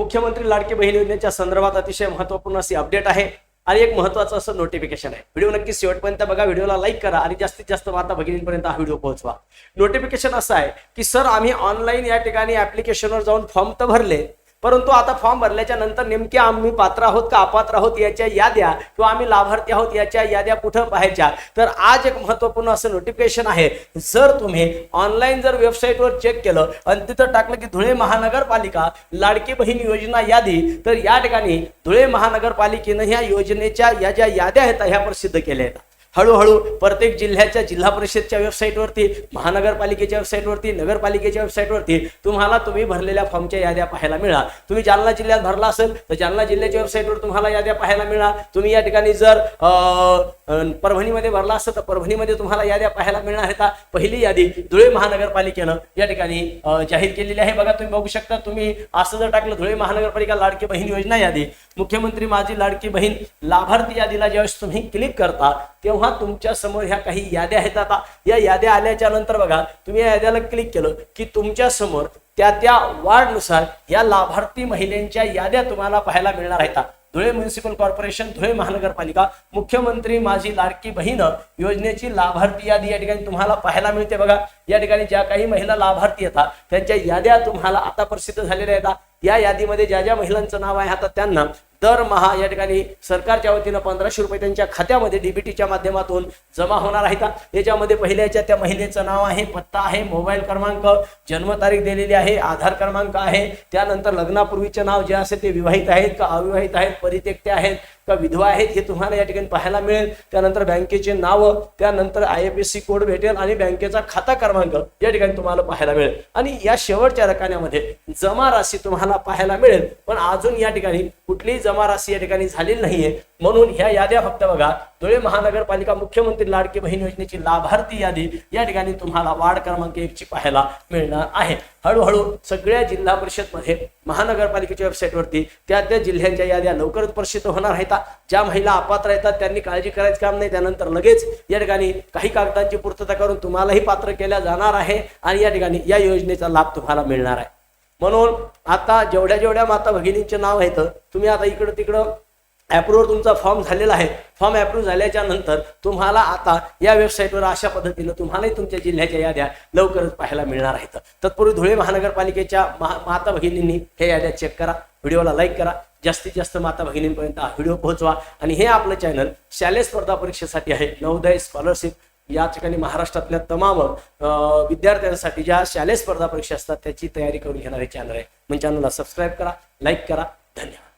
मुख्यमंत्री लाडकी बहीण योजनेच्या संदर्भात अतिशय महत्त्वपूर्ण अशी अपडेट आहे. आणि एक महत्वाचं असं नोटिफिकेशन आहे. व्हिडिओ नक्की शेवटपर्यंत बघा. व्हिडिओला लाईक करा आणि जास्तीत जास्त माता भगिनींपर्यंत हा व्हिडिओ पोहोचवा. नोटिफिकेशन असं आहे की सर आम्ही ऑनलाईन या ठिकाणी ऍप्लिकेशनवर जाऊन फॉर्म तर भरले परंतु आता फॉर्म भरल्याच्या नंतर नेमके आम्ही पात्र आहोत का अपात्र आहोत याच्या याद्या किंवा आम्ही लाभार्थी आहोत याच्या याद्या कुठं पाहायच्या? तर आज एक महत्त्वपूर्ण असं नोटिफिकेशन आहे. जर तुम्ही ऑनलाईन जर वेबसाईटवर चेक केलं आणि तिथं टाकलं की धुळे महानगरपालिका लाडकी बहीण योजना यादी तर या ठिकाणी धुळे महानगरपालिकेनं ह्या योजनेच्या या ज्या याद्या आहेत ह्या प्रसिद्ध केल्या आहेत. हळूहळू प्रत्येक जिल्ह्याच्या जिल्हा परिषदच्या वेबसाईटवरती महानगरपालिकेच्या वेबसाईटवरती नगरपालिकेच्या वेबसाईटवरती तुम्हाला तुम्ही भरलेल्या फॉर्मच्या याद्या पाहायला मिळणार तुम्ही जालना जिल्ह्यात भरला असेल तर जालना जिल्ह्याच्या वेबसाईटवर तुम्हाला याद्या पाहायला मिळणार तुम्ही या ठिकाणी जर अं, परभणीमध्ये भरला असेल तर परभणीमध्ये तुम्हाला याद्या पाहायला मिळणार आहेत. पहिली यादी धुळे महानगरपालिकेनं या ठिकाणी जाहीर केलेली आहे. बघा तुम्ही बघू शकता तुम्ही असं जर टाकलं धुळे महानगरपालिका लाडकी बहीण योजना यादी मुख्यमंत्री माझी लाडकी बहीण लाभार्थी यादीला ज्यावेळेस तुम्ही क्लिक करता तेव्हा तुमच्यासमोर ह्या काही याद्या आहेत. आता या याद्या आल्याच्यानंतर बघा तुम्ही या याद्याला क्लिक केलं की तुमच्यासमोर त्या त्या वार्डनुसार या लाभार्थी महिलांच्या याद्या तुम्हाला पाहायला मिळणार आहेत. धुळे म्युन्सिपल कॉर्पोरेशन धुळे महानगरपालिका मुख्यमंत्री माझी लाडकी बहीण योजनेची लाभार्थी यादी या ठिकाणी तुम्हाला पाहायला मिळते बघा. या ठिकाणी ज्या काही महिला लाभार्थी येतात त्यांच्या याद्या तुम्हाला आता प्रसिद्ध झालेल्या आहेत. या यादीमध्ये ज्या ज्या महिलांचं नाव आहे आता त्यांना दरमहा या ठिकाणी सरकारच्या वतीनं पंधराशे रुपये त्यांच्या खात्यामध्ये डीबीटीच्या माध्यमातून जमा होणार आहेत. याच्यामध्ये पहिल्याच्या त्या महिलेचं नाव आहे पत्ता आहे मोबाईल क्रमांक जन्मतारीख दिलेली आहे आधार क्रमांक आहे. त्यानंतर लग्नापूर्वीचे नाव जे असेल ते विवाहित आहेत का अविवाहित आहेत परित्यक्ते आहेत का विधवा आहेत हे तुम्हाला या ठिकाणी पाहायला मिळेल. त्यानंतर बँकेचे नाव त्यानंतर I F S C code भेटेल आणि बँकेचा खाता क्रमांक या ठिकाणी तुम्हाला पाहायला मिळेल. आणि या शेवटच्या रकान्यामध्ये जमा राशी तुम्हाला पाहायला मिळेल. पण अजून या ठिकाणी कुठलीही जमा राशी या ठिकाणी झालेली नाहीये. म्हणून ह्या याद्या फक्त बघा. धुळे महानगरपालिका मुख्यमंत्री लाडकी बहीण योजनेची लाभार्थी यादी या ठिकाणी तुम्हाला वार्ड क्रमांक एकची पाहायला मिळणार आहे. हळूहळू सगळ्या जिल्हा परिषदमध्ये महानगरपालिकेच्या वेबसाईटवरती त्या त्या जिल्ह्यांच्या याद्या लवकरच प्रसिद्ध होणार आहेत. ज्या महिला अपात्र येतात त्यांनी काळजी करायचं काम नाही. त्यानंतर लगेच या ठिकाणी काही कागदांची पूर्तता करून तुम्हालाही पात्र केल्या जाणार आहे आणि या ठिकाणी या योजनेचा लाभ तुम्हाला मिळणार आहे. म्हणून आता जेवढ्या जेवढ्या माता भगिनींचे नाव आहेत तुम्ही आता इकडं तिकडं ॲपवर तुमचा फॉर्म झालेला आहे. फॉर्म ॲप्रूव्ह झाल्याच्यानंतर तुम्हाला आता या वेबसाईटवर अशा पद्धतीनं तुम्हालाही तुमच्या जिल्ह्याच्या याद्या लवकरच पाहायला मिळणार आहेत. तत्पूर्वी धुळे महानगरपालिकेच्या महा माता भगिनींनी हे याद्या चेक करा. व्हिडिओला लाईक करा. जास्तीत जास्त माता भगिनींपर्यंत हा व्हिडिओ पोहोचवा. आणि हे आपलं चॅनल शालेय स्पर्धा परीक्षेसाठी आहे. नवोदय स्कॉलरशिप या ठिकाणी महाराष्ट्रातल्या तमाम विद्यार्थ्यांसाठी ज्या शालेय स्पर्धा परीक्षा असतात त्याची तयारी करून घेणारे चॅनल आहे. मग चॅनलला सबस्क्राईब करा लाईक करा. धन्यवाद.